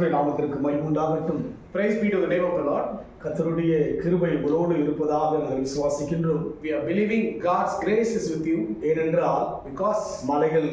கர்த்தருடைய நாமத்திற்கு Praise be to the name of the Lord. கர்த்தருடைய கிருபை உங்களோடு இருப்பதாக நாங்கள் விசுவாசிக்கின்றோம் We are believing God's grace is with you ஏனென்றால் because மலைகள்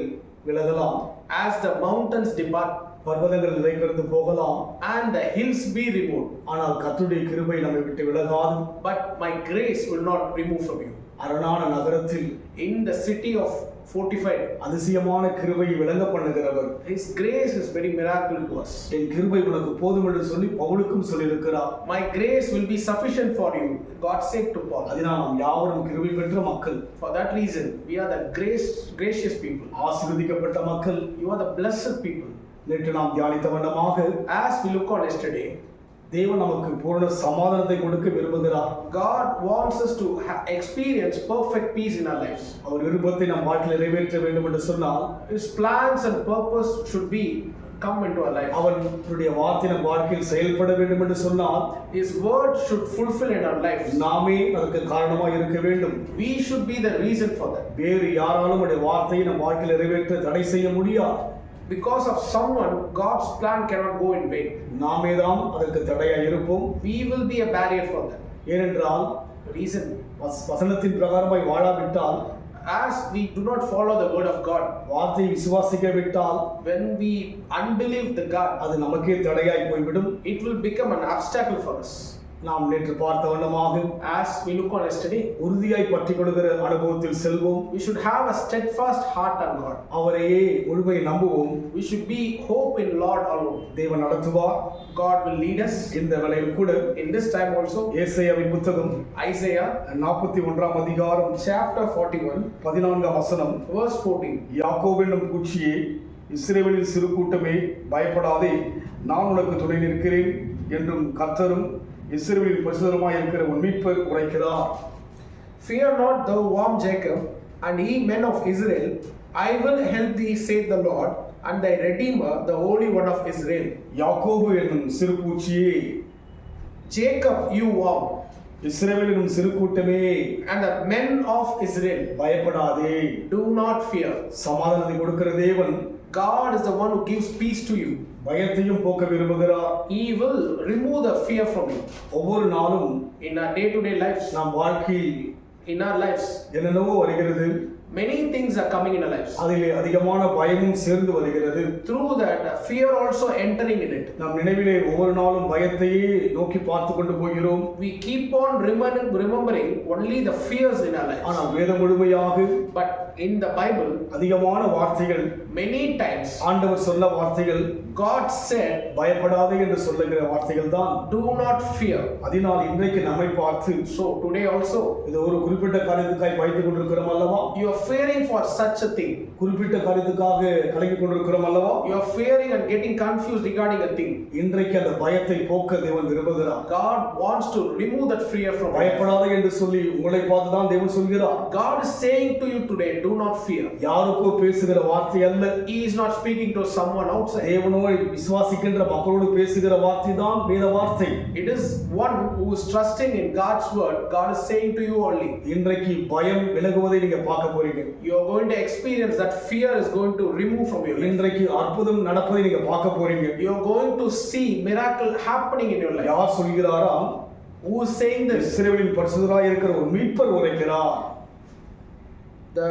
விலகலாம் as the mountains depart பர்வதங்கள் நிலைபெறுந்து போகலாம் and the hills be removed, ஆனால் கர்த்தருடைய கிருபை நம்மை விட்டு விலகாது but my grace will not remove from you. அரணான நகரத்தில் In the city of fortified, அதிசயமான கிருபையை விளங்க பண்ணுகிறவர் His grace is very miracle to us. என் கிருபை உனக்கு போதும் என்று சொல்லி பவுலுக்கும் சொல்லியிருக்கிறார் My grace will be sufficient for you, God said to Paul. அதனால் நாம் யாவரும் கிருபை பெற்ற மக்கள் For that reason, we are the grace, gracious people. ஆசீர்வதிக்கப்பட்ட மக்கள் You are the blessed people. நேற்று நாம் தியானித்த வண்ணமாக As we look on yesterday, தேவன் நமக்கு பூரண சமாதானத்தை கொடுக்க விரும்புகிறார் God wants us to experience perfect peace in our lives. அவர் விருப்பத்தை நம் வாழ்க்கையில் நிறைவேற்ற வேண்டும் என்று சொன்னால் His plans and purpose should be come into our life. அவருடைய வார்த்தை நம் வாழ்க்கையில் செயல்பட வேண்டும் என்று சொன்னால் His word should fulfill in our lives. நாமே அதற்கு காரணமாக இருக்க வேண்டும் We should be the reason for that. வேறு யாராலும் உடைய வார்த்தையை நம் வாழ்க்கையில் நிறைவேற்ற தடை செய்ய முடியாது Because of someone, God's plan cannot go in vain. நாமே தான் அதற்கு தடையாக இருப்போம் We will be a barrier for that. ஏனென்றால் Reason. வச- வசனத்தின் பிரகாரமாய் வாழாவிட்டால் As we do not follow the word of God, வார்த்தையை விசுவாசிக்கவிட்டால் when we unbelieve the God, அது நமக்கே தடையாய் போய்விடும் it will become an obstacle for us. நாம் நேற்று பார்த்த வண்ணமாக As we look on yesterday, உறுதியாய் பற்றிக் கொள்கிற அனுபவத்தில் செல்வோம் we should have a steadfast heart on God. அவரையே முழுமை நம்புவோம் We should be hope in Lord alone. தேவன் நடத்துவார் God will lead us. இந்த வேளையில் கூட In this time also, ஏசாயாவின் புத்தகம் Isaiah நாற்பத்தி ஒன்றாம் அதிகாரம் chapter 41, பதினான்காம் வசனம் verse 14. யாக்கோபு என்னும் பூச்சியே இஸ்ரேலின் சிறு கூட்டமே பயப்படாதே நான் உனக்கு துணை நிற்கிறேன் என்றும் கர்த்தரும் இஸ்ரேலின் பரிசுத்தருமாய் இருக்கிற உன் மீட்பர் உரைக்கிறார் Fear not, thou warm Jacob, and ye men of Israel, I will help thee, saith the Lord, and thy Redeemer, the Holy One of Israel. யாக்கோபு என்னும் சிறு பூச்சியே Jacob, you warm, இஸ்ரேல் என்னும் சிறு கூட்டமே and the men of Israel, பயப்படாதே do not fear. சமாதானத்தை கொடுக்கிற தேவன் God is the one who gives peace to you. பயத்தையும் போக்க விரும்புகிறார் He will remove the fear from you. ஒவ்வொரு நாளும் In our day to day lives, நம் வாழ்க்கையில் in our lives, என்னென்னவோ வருகிறது many things are coming in our lives. அதிலே அதிகமான பயமும் சேர்ந்து வருகிறது Through that, fear also entering in it. நம் நினைவிலே ஒவ்வொரு நாளும் பயத்தையே நோக்கி பார்த்து கொண்டு போகிறோம் We keep on remembering, remembering only the fears in our lives. ஆனால் வேதம் முழுமையாக But in the Bible, அதிகமான வார்த்தைகள் many times ஆண்டவர் சொன்ன வார்த்தைகள் God said, பயப்படாதே என்று சொல்லுகிற வார்த்தைகள் தான் Do not fear. அதனால் இன்றைக்கு நம்மை பார்த்து So today also, இது ஒரு குறிப்பிட்ட காரியத்துக்காய் பயந்து கொண்டிருக்கிறோம் அல்லவா are fearing for such a thing. குறிப்பிட்ட காரியத்துக்காக கலங்கி கொண்டிருக்கிறோம் அல்லவா You are fearing and getting confused regarding a thing. இன்றைக்கு அந்த பயத்தை போக்க தேவன் விரும்புகிறார் God wants to remove that fear from you. பயப்படாதே என்று சொல்லி உங்களை பார்த்து தான் தேவன் சொல்கிறார் God is saying to you today, Do not fear. யாருக்கோ பேசுகிற வார்த்தை அல்ல He is not speaking to someone outside. தேவனோடு விசுவாசிக்கின்ற மக்களோடு பேசுகிற வார்த்தை தான் வேத வார்த்தை It is one who is trusting in God's word. God is saying to you only. இன்றைக்கு பயம் விலகுவதை நீங்க பார்க்க போறீங்க You are going to experience that fear is going to remove from your life. இன்றைக்கு அற்புதம் நடப்பதை நீங்க பார்க்க போறீங்க You are going to see miracle happening in your life. யார் சொல்கிறாராம் Who is saying this? இஸ்ரவேலின் பரிசுத்தராய் இருக்கிற ஒரு மீட்பர் உரைக்கிறார் The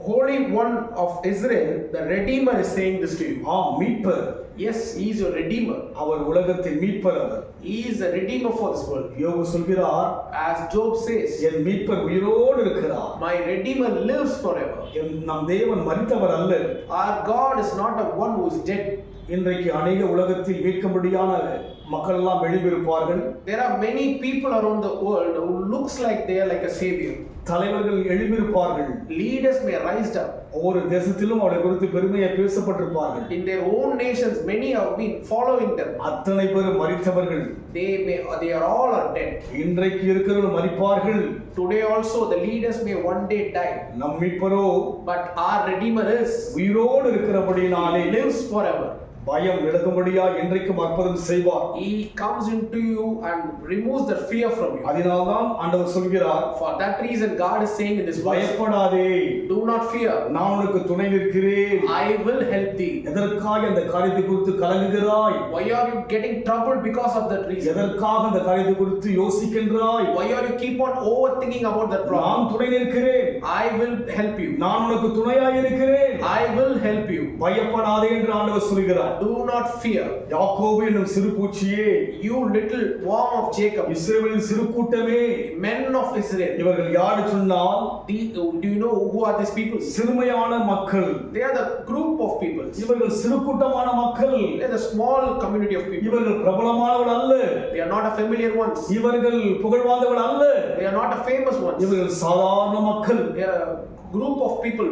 Holy One of Israel, the Redeemer, is saying this to you. ஆம் மீட்பர் Yes, He is your Redeemer. அவர் உலகத்தின் மீட்பர் அவர் He is the Redeemer for this world. யோபு சொல்கிறார் As Job says, என் மீட்பர் உயிரோடு இருக்கிறார் My Redeemer lives forever. என் நம் தேவன் மரித்தவர் அல்ல Our God is not a one who is dead. இன்றைக்கு அநேக உலகத்தில் மீட்கும்படியான மக்கள் எல்லாம் வெளிவிருப்பார்கள் There are many people around the world who looks like they are like a savior. தலைவர்கள் எழும்பியிருப்பார்கள் Leaders may rise up. ஒவ்வொரு தேசத்திலும் அவரை குறித்து பெருமையை பேசப்பட்டிருப்பார்கள் In their own nations, many have been following them. அத்தனை பேரும் மரித்தவர்கள் They may they are all are dead. இன்றைக்கு இருக்கிறவர்கள் மரிப்பார்கள் Today also the leaders may one day die. நம் மீட்பரோ But our Redeemer is உயிரோடு இருக்கிறபடினாலே He lives forever. பயம் விலகும்படியா என்றைக்கும் அற்புதம் செய்வார் He comes into you and removes the fear from you. அதனால்தான் ஆண்டவர் சொல்கிறார் For that reason, God is saying in this பயப்படாதே Do not fear, நான் உனக்கு துணை நிற்கிறேன் I will help thee. எதற்காக அந்த காரியத்தை குறித்து கலங்குகிறாய் Why are you getting troubled because of that reason? எதற்காக அந்த காரியத்தை குறித்து யோசிக்கின்றாய் Why are you keep on overthinking about that problem? நான் துணை நிற்கிறேன் I will help you. நான் உனக்கு துணையாய் இருக்கிறேன் I will help you. பயப்படாதே என்று ஆண்டவர் சொல்கிறார் Do not fear. யாக்கோபு என்னும் சிறு பூச்சியே You little worm of Jacob, இஸ்ரவேலின் சிறு கூட்டமே men of Israel. இவர்கள் யாரு சொன்னால் The- Do you know who are these people? சிறுமையான மக்கள் They are the group of people. இவர்கள் சிறு கூட்டமான மக்கள் They are the small community of people. இவர்கள் பிரபலமானவர்கள் அல்ல They are not a familiar ones. இவர்கள் புகழ்வாதவர்கள் அல்ல They are not a famous ones. இவர்கள் சாதாரண மக்கள் They are a group of people.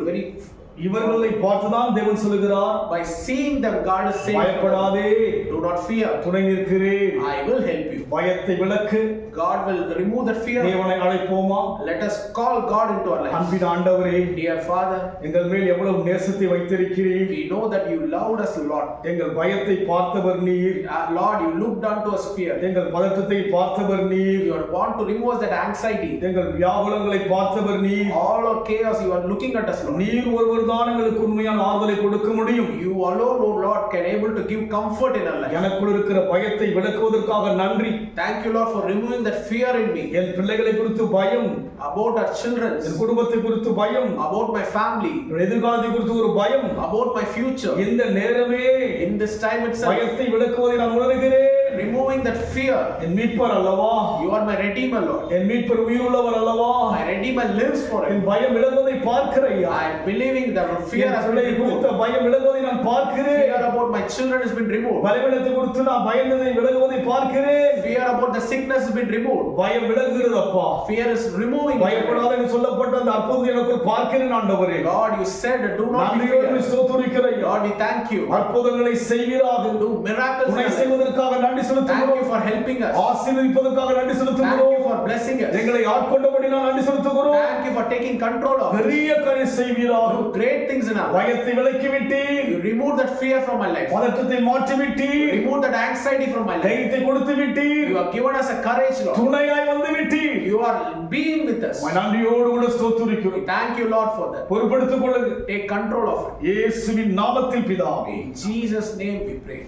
இவர்களை பார்த்துதான் தேவன் சொல்லுகிறார் by seeing them, God is saying, பயப்படாதே "Do not fear. துணை நிற்கிறேன் I will help you." பயத்தை விளக்கு God will remove that fear. தேவனை அழைப்போமா Let us call God into our lives. அன்பின் ஆண்டவரே Dear Father, எங்கள் மேல் எவ்வளவு நேசத்தை வைத்திருக்கிறீர் we know that you loved us a lot. எங்கள் பயத்தை பார்த்தவர் நீர் Uh, Lord, you looked unto us fear. எங்கள் பதற்றத்தை பார்த்தவர் நீர் You are want to remove us that anxiety. எங்கள் வியாகுலங்களை பார்த்தவர் நீர் All our chaos, you are looking at us, Lord. நீர் ஒருவர் தான் எங்களுக்கு உண்மையான ஆறுதலை கொடுக்க முடியும் You alone, O Lord, can able to give comfort in our life. எனக்குள் இருக்கிற பயத்தை விளக்குவதற்காக நன்றி Thank you, Lord, for removing that fear in me. என் பிள்ளைகளை குறித்து பயம். About our children, என் குடும்பத்தை குறித்து பயம். About my family, என் எதிர்காலத்தை குறித்து ஒரு பயம். About my future. இந்த நேரமே In this time itself, பயத்தை விளக்குவதை நான் உணர்கிறேன். Removing that fear. என் மீட்பர் அல்லவா You are my Redeemer, Lord. என் மீட்பர் உயிருள்ளவர் அல்லவா My Redeemer lives N forever. பயம் விலகுவதை பார்க்கிறையா I am believing that fear N has been பிள்ளை removed. குறித்த பயம் விலகுவதை நான் பார்க்கிறேன் Fear about my children has been removed. பலவீனத்தை குறித்து நான் பயந்ததை விலகுவதை பார்க்கிறேன் Fear about the sickness has been removed. பயம் விலகுகிறதப்பா Fear is removing. it. பயப்படாத என்று சொல்லப்பட்ட அந்த அற்புதத்தை எனக்குள் பார்க்கிறேன் ஆண்டவரே Lord, you said, do not be நன்றியோடு fear. ஸ்தோத்திரிக்கிறேன் Lord, we thank you. அற்புதங்களை செய்வீராக Do miracles. துணை in our life. செய்வதற்காக நன்றி Thank you செலுத்துகிறோம் for helping us. ஆசீர்வதிப்பதற்காக நன்றி Thank you செலுத்துகிறோம் for blessing us. எங்களை ஆட்கொண்டபடி நான் நன்றி செலுத்துகிறோம் Thank you for taking control of us. பெரிய காரியம் செய்வீராக Do great things in our life. பயத்தை விலக்கி விட்டீர் You remove that fear from my life. பதற்றத்தை மாற்றி விட்டீர் Remove that anxiety from my life. தைரியத்தை கொடுத்து விட்டீர் You have given us a courage, Lord. துணையாய் வந்து விட்டீர் You are being with us. உம்மை நன்றியோடு கூட ஸ்தோத்திரிக்கிறோம் Thank you, Lord, for that. பொறுப்படுத்திக் கொள்ளுங்க Take control of it. இயேசுவின் நாமத்தில் பிதாவே In Jesus' name we pray.